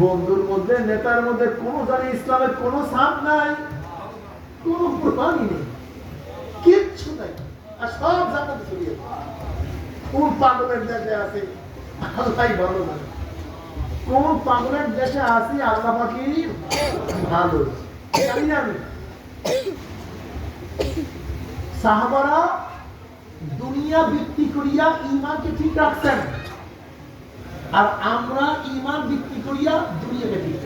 বন্ধুর মধ্যে, নেতার মধ্যে কোনো জানি ইসলামের কোনো সাপ নাই, কোনো কোরবানি নেই, কিচ্ছু নাই। আর সব জানাতে ছড়িয়ে কোন পাগলের দেশে আছে আল্লাহ ভালো জানে। কোন পাগলের দেশে আছি, আল্লাহ পাখি ভালো। জানি না আমি। সাহাবারা দুনিয়া বিক্রি করিয়া ইমানকে ঠিক রাখছেন। আর আমরা ইমান বিক্রি করিয়া দুনিয়াকে ঠিক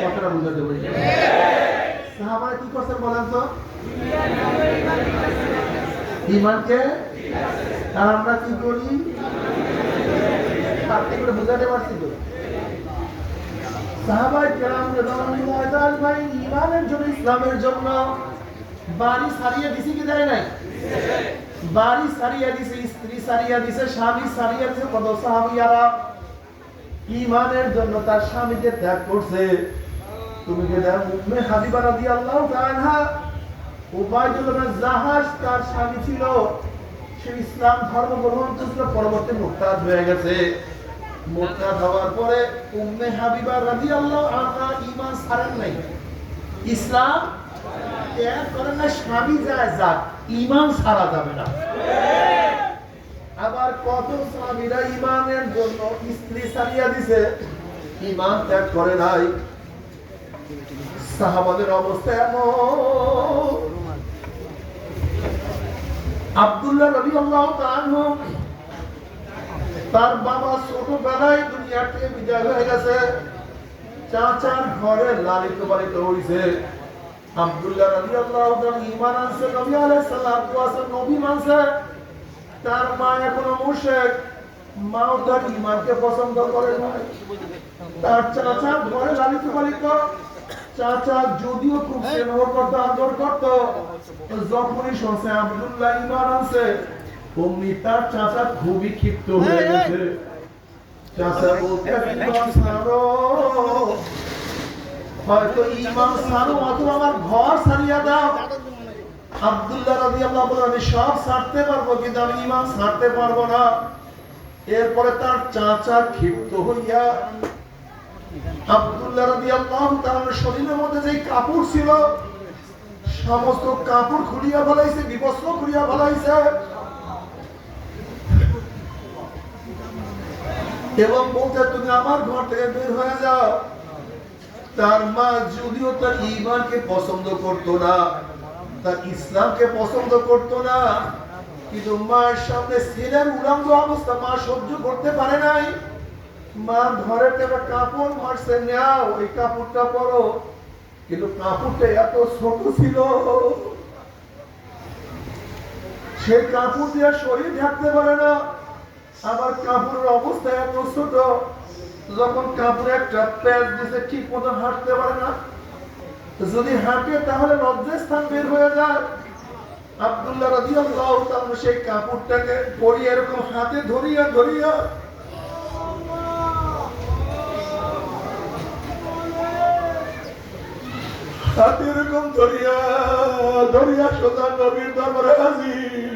কথাটা বুঝাতে পারি সাহাবারা কি করছেন বলেন তো? ইমানকে আর আমরা কি করি? পারতে করে বুঝাতে পারছি তো? সাহাবাই কেরাম রাদিয়াল্লাহু ভাই ইমানের জন্য, ইসলামের জন্য বাড়ি সারিয়ে দিছি কি দেয় নাই? বাড়ি সারিয়ে দিছে, স্ত্রী সারিয়ে দিছে, স্বামী সারিয়ে দিছে, কত সাহাবিয়ারা ইমানের জন্য তার স্বামীকে ত্যাগ করছে। তুমি দেখো উম্মে হাবিবা রাদিয়াল্লাহু তাআলা, উবাইদুল্লাহ জাহাজ তার স্বামী ছিল। সে ইসলাম ধর্ম গ্রহণ করেছিল, পরবর্তী মুক্তাদ হয়ে গেছে। মুক্তাদ হওয়ার পরে উম্মে হাবিবা রাদিয়াল্লাহু আনহা ঈমান ছাড়েন নাই। ইসলাম ত্যাগ করেন না স্বামী যায় যাক। ঈমান ছাড়া যাবে না। আবার কত স্বামীরা ঈমানের জন্য স্ত্রী ছাড়িয়া দিছে ঈমান ত্যাগ করে নাই। সাহাবাদের অবস্থা এমন। আব্দুল্লাহ রবি আল্লাহ তার বাবা ছোটবেলায় দুনিয়া থেকে বিদায় হয়ে গেছে। চাচার ঘরে লালিত পালিত হইছে। আব্দুল্লাহ রবি আল্লাহ ইমান আনছে, নবী আছে নবী মানছে। তার মা এখনও মুশরিক মাও তার ইমানকে পছন্দ করে তার চাচা ঘরে লালিত পালিত। চাচা যদিও খুব স্নেহ করতো, আদর করতো যখনই শুনছে আব্দুল্লাহ ইমান আনছে, অমনি তার চাচা খুবই ক্ষিপ্ত হয়ে গেছে। চাচা বলতে হয়তো অথবা আমার ঘর ছাড়িয়া দাও। আব্দুল্লাহ রাদিয়াল্লাহু বলেন, আমি সব পারব, কিন্তু আমি পারব না। এরপরে তার চাচা ক্ষিপ্ত হইয়া আব্দুল্লাহ রাদিয়াল্লাহু তাআলার শরীরের মধ্যে যে কাপড় ছিল, সমস্ত কাপড় খুলিয়া ফেলাইছে, বিবস্ত্র খুলিয়া ফেলাইছে। এবং বলতে তুমি আমার ঘর থেকে বের হয়ে যাও। তার মা যদিও তার ইমানকে পছন্দ করতো না, তার ইসলামকে পছন্দ করতো না, কিন্তু মার সামনে ছেলের উলঙ্গ অবস্থা মা সহ্য করতে পারে নাই। মা ঘরের থেকে কাপড় মারছে, নাও, ওই কাপড়টা পরো। কিন্তু কাপড়টা এত ছোট ছিল। সে কাপড় দিয়ে শরীর ঢাকতে পারে না, আবার কাপড়ের অবস্থা এত ছোট। যখন কাপড়ে একটা প্যাচ দিছে, ঠিক মতো হাঁটতে পারে না। যদি হাঁটে, তাহলে লজ্জাস্থান বের হয়ে যায়। আব্দুল্লাহ রাদিয়াল্লাহু তাআলা সেই কাপড়টাকে পরিয়ে এরকম হাতে ধরিয়া ধরিয়া হাতে এরকম ধরিয়া ধরিয়া সোজা নবীর দরবারে হাজির।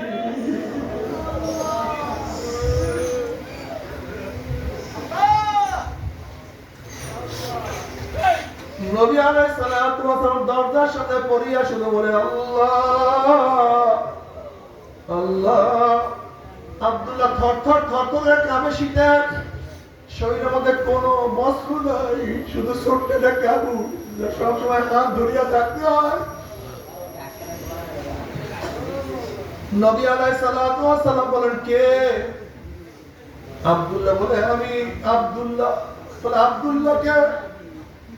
নবী আলাইহিস সালাতু ওয়াস সালাম দরজার সাথে পড়িয়া শুধু বলে, আল্লাহ আল্লাহ, আব্দুল্লাহ থরথর থরথর কামে শীতে। শরীরের মধ্যে কোনো বস্ত্র নাই, শুধু ছোট্ট একটা কাবু সবসময় হাত ধরিয়া থাকতে হয়। নবী সালাতু সালাম বলেন, কে? আব্দুল্লাহ বলে, আমি আব্দুল্লাহ। বলে, আব্দুল্লাহ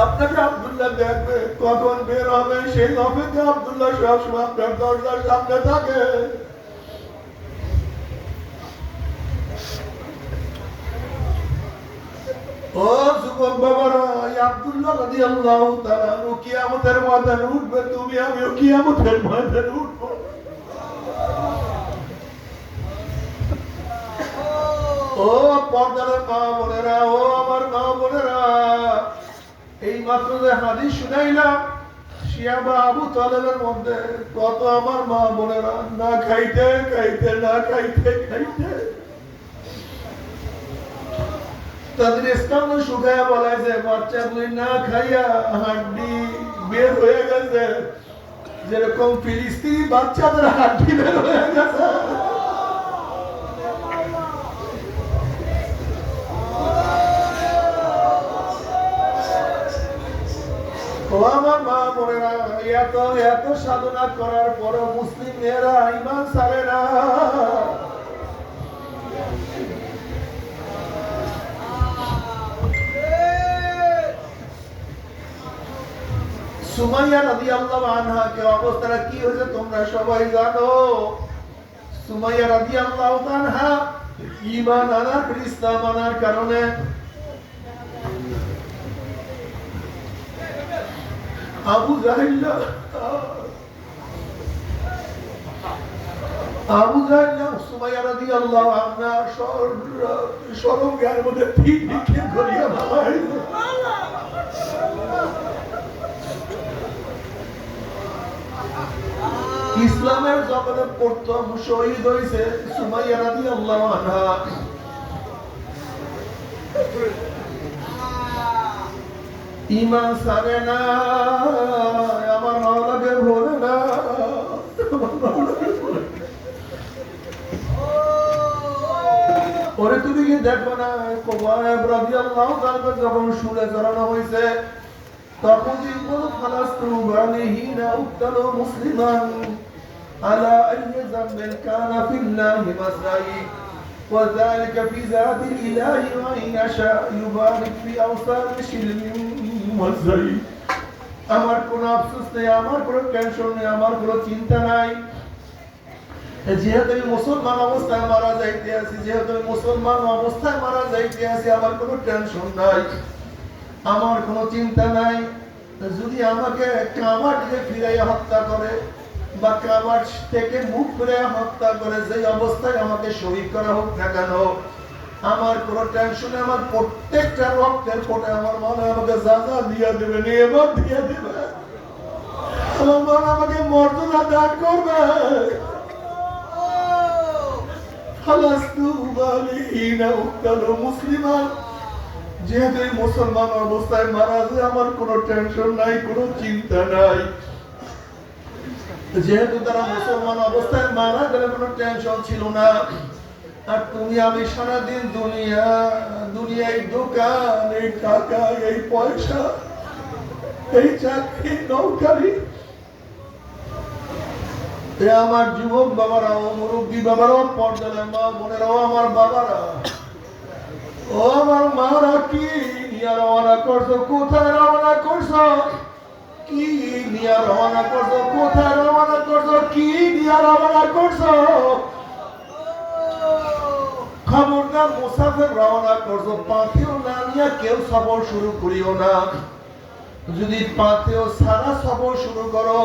আপনাকে আব্দুল্লাহ দেখবে কখন বের হবে? সেই অপেক্ষা আব্দুল্লাহ সবসময় আপনার দরজার সামনে থাকে। ও যুবক বাবারা আব্দুল্লাহ রাদিয়াল্লাহু তাআলা আনহু কিয়ামতের ময়দানে উঠবে, তুমি, আমিও কিয়ামতের ময়দানে উঠবো। ও পর্দার মা বোনেরা, ও আমার মা বোনেরা এই শুনাইলাম আবু তালেবের মধ্যে কত আমার মা বোনেরা, না খাইতে খাইতে, না খাইতে খাইতে। তাদের স্তম্ভ শুকায় বলে যে বাচ্চাগুলি না খাইয়া হাড্ডি বের হয়ে গেছে। যেরকম ফিলিস্তিনি বাচ্চাদের হাড্ডি বের হয়ে গেছে। আমার মা বোনেরা, এত এত সাধনা করার পরও মুসলিম মেয়েরা ইমান ছাড়ে না। সুমাইয়া রাদিয়াল্লাহু আনহা কে অবস্থাটা কি হয়েছে তোমরা সবাই জানো? সুমাইয়া রাদিয়াল্লাহু আনহা ঈমান আনার, ইসলাম আনার কারণে আবু জাহিল্লা। আবু জাহিল্লা সুমাইয়া রাদিয়াল্লাহু আনহা সরঙ্গের মধ্যে ঠিক নিক্ষেপ করিয়া ভাবাই ইসলামের জগতে প্রথম শহীদ হয়েছে সুমাইয়া রাদিয়াল্লাহু আনহা। ইমান সারে না আমার মাওলাকে ভোলে না আমার মাওলাকে ভোলে না। ওরে তুমি কি দেখো না কোবায় রাদিয়াল্লাহু তাআলা যখন সুরে চড়ানো হয়েছে তখন ইবুল ফালাস্তু বালিহিনা উক্তালু মুসলিমান আলা আইয়ি যামবিন কানা ফিল্লাহি মাসরাই وذلك في ذات الإله وإن يشاء يبارك في أوصال شلم আমার কোনো আফসোস নেই, আমার কোনো টেনশন নেই, আমার কোনো চিন্তা নাই। যেহেতু আমি মুসলমান অবস্থায় মারা যাইতে আছি, যেহেতু আমি মুসলমান অবস্থায় মারা যাইতে আছি, আমার কোনো টেনশন নাই, আমার কোনো চিন্তা নাই। যদি আমাকে ফিরাইয়া হত্যা করে বা কাবার থেকে মুখ ফিরাইয়া হত্যা করে যে অবস্থায় আমাকে শহীদ করা হোক না কেন আমার কোনো টেনশনে আমার প্রত্যেকটা রক্তের ফোটে আমার মনে আমাকে যা যা দিয়ে দেবে, নিয়মত দিয়ে দেবে। আমার আমাকে মর্যাদা দান করবে। যেহেতু মুসলমান অবস্থায় মারা আমার কোনো টেনশন নাই, কোনো চিন্তা নাই। যেহেতু তারা মুসলমান অবস্থায় মারা গেলে কোনো টেনশন ছিল না। আর তুমি আমি সারাদিন দুনিয়া, দুনিয়ায় দোকান এই টাকা, এই পয়সা, এই চাকরি, নৌকারি। আমার যুবক বাবারা, ও মুরব্বী বাবারাও পর্দার মা বোনেরাও আমার বাবারা, ও আমার মারা কি নিয়ে রওনা করছ? কোথায় রওনা করছ? কি নিয়ে রওনা করছ? কোথায় রওনা করছ? কি নিয়ে রওনা করছ? খবরদার মুসাফির রওনা করছ পাথেও না নিয়ে কেউ সফর শুরু করিও না। যদি পাথেও সারা সফর শুরু করো,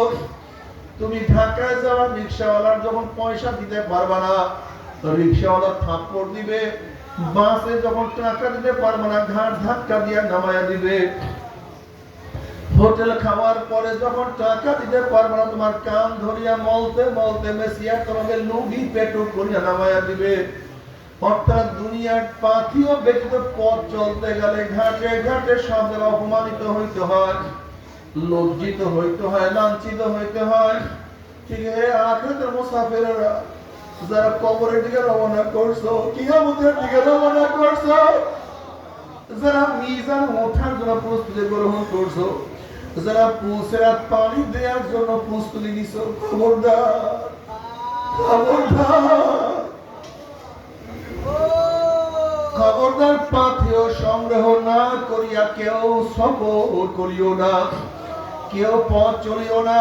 তুমি ঢাকায় যাওয়া রিক্সাওয়ালার যখন পয়সা দিতে পারবা না রিক্সাওয়ালা থাপ্পড় দিবে, বাসে যখন টাকা দিতে পারবে না, ঘাট ধাক্কা দিয়ে নামায়া দিবে। হোটেল খাওয়ার পরে যখন টাকা দিতে পারবে না, তোমার কান ধরিয়া মলতে মলতে মেসিয়া তোমাকে লুগি পেটু করিয়া নামায়া দিবে। অর্থাৎ দুনিয়ার ব্যতীত পথ চলতে গেলে ঘাটে ঘাটে অপমানিত হইতে হয়, লজ্জিত হইতে হয়, লাঞ্ছিত হইতে হয়। ঠিক হে আখেরাতের মুসাফিরেরা যারা কবরের দিকে রওনা করছ, কিয়ামতের দিকে রওনা করছ, যারা মিজান ওঠার জন্য প্রস্তুতি গ্রহণ করছ, যারা পুসেরাত পানি দেওয়ার জন্য প্রস্তুতি নিছো, খবরদার খবরদার। খবরদার পাথেয় সংগ্রহ না করিয়া কেউ সফর করিও না। কেউ পথ চলিও না।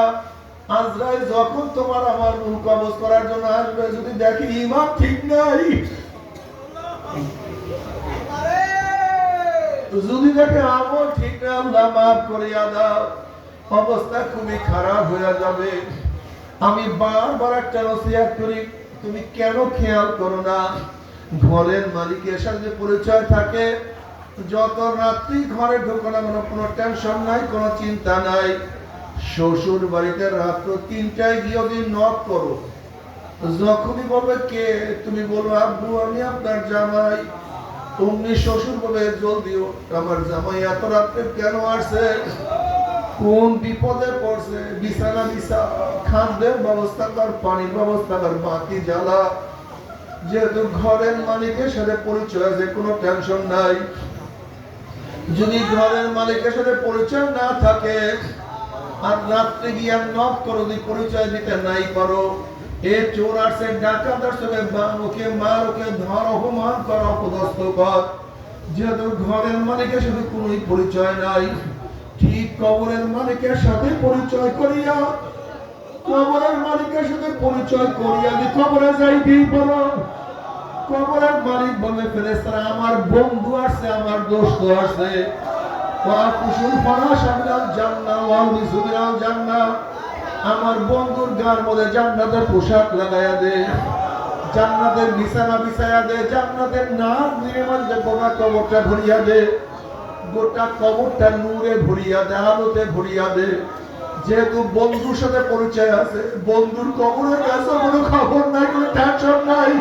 আজরাইল যখন তোমার আমার রূহ কবজ করার জন্য আসবে, যদি দেখি ইমান ঠিক নাই যদি দেখে আমল ঠিক না আল্লাহ মাফ করিয়া দাও। অবস্থা খুবই খারাপ হয়ে যাবে। আমি বারবার একটা নসিহত করি, তুমি কেন খেয়াল করো না? ঘরের মালিকের সাথে পরিচয় থাকে। যত রাত্রি ঘরে ঢোকো না কোনো কোনো টেনশন নাই কোনো চিন্তা নাই। শ্বশুর বাড়িতে রাত্র তিনটায় গিয়ে যদি নক করো। যখনই বলবে কে তুমি বলবে আব্বু আমি আপনার জামাই। অমনি শ্বশুর বলে জলদি ওঠ, আমার জামাই এত রাত্রে কেন আসছে? কোন বিপদে পড়ছে? বিছানা বিছা খাদ্যের ব্যবস্থা কর পানির ব্যবস্থা কর বাতি জ্বালা। যেহেতু ঘরের মালিকের সাথে পরিচয় আছে কোনো টেনশন নাই। যদি ঘরের মালিকের সাথে পরিচয় না থাকে, আর রাত্রে গিয়ে নক করো, যদি পরিচয় দিতে নাই পারো, এ চোর আসছে বান ওকে মার, ওকে ধর, অপমান কর, অপদস্থ কর। যেহেতু ঘরের মালিকের সাথে কোনো পরিচয় নাই, ঠিক কবরের মালিকের সাথে পরিচয় করিয়া কবরের মালিকের সাথে পরিচয় করিয়া দি কবরে যাইতেই পারো কবরের মালিক বলে ফেরেস্তারা আমার বন্ধু আসছে আমার দোস্ত আসছে ওয়া কুসুল ফারাশ আমিনাল জান্নাহ ওয়া বিসুবিরাল জান্নাহ। আমার বন্ধুর গার মধ্যে জান্নাতের পোশাক লাগায়া দে, জান্নাতের বিছানা বিছায়া দে, জান্নাতের নাম নিয়ে মাঝে গোটা কবরটা ভরিয়া দে, গোটা কবরটা নূরে ভরিয়া দে, আলোতে ভরিয়া দে। যেহেতু বন্ধুর সাথে পরিচয় আছে বন্ধুর কবরের কাছে কোনো খবর নাই কোনো টেনশন নাই।